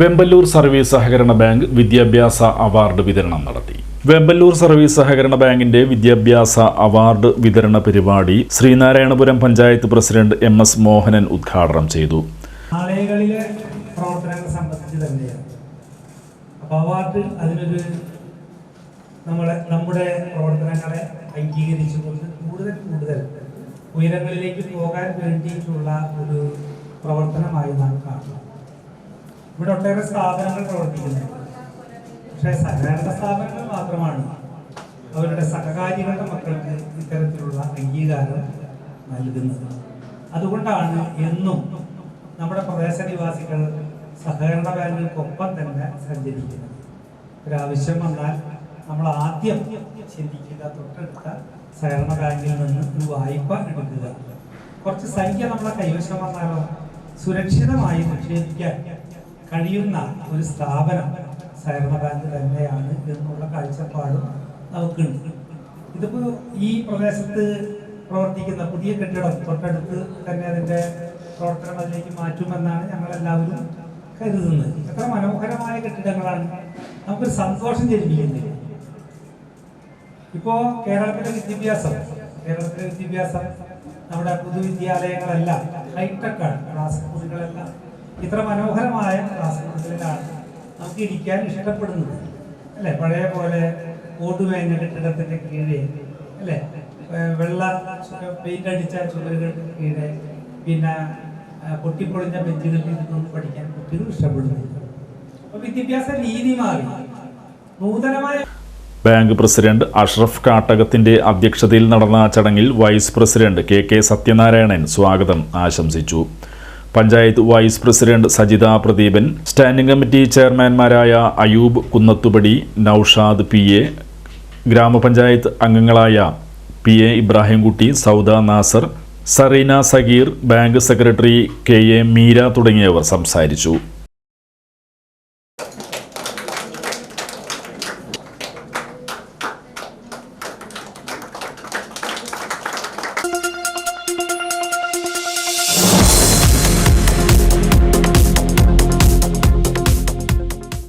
Vempallur service സഹകരണ bank വിദ്യാഭ്യാസ award വിതരണം നടത്തി. വെമ്പല്ലൂർ സർവീസ് സഹകരണ ബാങ്കിന്റെ വിദ്യാഭ്യാസ അവാർഡ് വിതരണ പരിപാടി Sreenarayanapuram panchayat president M S Mohanan ഉദ്ഘാടനം ചെയ്തു. പ്രവർത്തനങ്ങളെ അതിനൊരു നമ്മളെ നമ്മുടെ പ്രവർത്തനങ്ങളെ കൂടുതൽ കൂടുതൽ പോകാൻ ഒരു പ്രവർത്തനമായി നാം കാണണം ഇവിടെ ഒട്ടേറെ സ്ഥാപനങ്ങൾ പ്രവർത്തിക്കുന്നുണ്ട്. പക്ഷേ സഹകരണ സ്ഥാപനങ്ങൾ മാത്രമാണ്. അവരുടെ സഹകാരികളുടെ മക്കൾക്ക് ഇത്തരത്തിലുള്ള അംഗീകാരം നൽകുന്നത്. അതുകൊണ്ടാണ് എന്നും നമ്മുടെ പ്രദേശ നിവാസികൾ സഹകരണ ബാങ്കുകൾക്കൊപ്പം തന്നെ സഞ്ചരിക്കുന്നത്. ഒരാവശ്യം വന്നാൽ നമ്മൾ ആദ്യം ചിന്തിക്കുക തൊട്ടടുത്ത സഹകരണ ബാങ്കിൽ നിന്ന് ഒരു വായ്പ എടുക്കുക. കുറച്ച് സംഖ്യ നമ്മളെ കൈവശം വന്നാലോ സുരക്ഷിതമായി നിക്ഷേപിക്കാൻ കഴിയുന്ന ഒരു സ്ഥാപനം സഹകരണ ബാങ്ക് തന്നെയാണ് എന്നുള്ള കാഴ്ചപ്പാടും നമുക്കുണ്ട്. ഇതിപ്പോ ഈ പ്രദേശത്ത് പ്രവർത്തിക്കുന്ന പുതിയ കെട്ടിടം തൊട്ടടുത്ത് തന്നെ അതിന്റെ പ്രവർത്തനം അതിലേക്ക് മാറ്റുമെന്നാണ് ഞങ്ങൾ എല്ലാവരും കരുതുന്നത്. എത്ര മനോഹരമായ കെട്ടിടങ്ങളാണ്. നമുക്കൊരു സന്തോഷം ജനിപ്പിക്കുന്നില്ല ഇപ്പോ കേരളത്തിലെ വിദ്യാഭ്യാസം കേരളത്തിലെ വിദ്യാഭ്യാസം നമ്മുടെ പൊതുവിദ്യാലയങ്ങളെല്ലാം ഹൈടെക് ആണ് ക്ലാസ് മുറികളെല്ലാം ഇത്ര മനോഹരമായ മുറികളിലാണ് നമുക്ക് ഇരിക്കാൻ ഇഷ്ടപ്പെടുന്നത്. അല്ലെ? പഴയ പോലെ ഓടുമേഞ്ഞ കെട്ടിടത്തിന്റെ കീഴേ അല്ലെ? വെള്ള പെയിന്റ് അടിച്ച ചുവരുകൾക്ക് കീഴേ പിന്നെ പൊട്ടിപ്പൊളിഞ്ഞ ബെഞ്ചുകളിൽ നിന്നും പഠിക്കാൻ കുട്ടികൾ ഇഷ്ടപ്പെടുന്നു. അപ്പൊ വിദ്യാഭ്യാസ രീതി മാറി. നൂതനമായ ബാങ്ക് പ്രസിഡന്റ് അഷ്റഫ് കാട്ടകത്തിന്റെ അധ്യക്ഷതയിൽ നടന്ന ചടങ്ങിൽ vice president K K Sathyanarayanan സ്വാഗതം ആശംസിച്ചു. Panchayat vice president Sajitha Pradeepan standing committee ചെയർമാൻമാരായ Ayoob Kunnathupadi Noushad P A ഗ്രാമപഞ്ചായത്ത് അംഗങ്ങളായ P A Ibrahimkutty Sauda Nasar Sareena Sageer bank secretary K A Meera തുടങ്ങിയവർ സംസാരിച്ചു.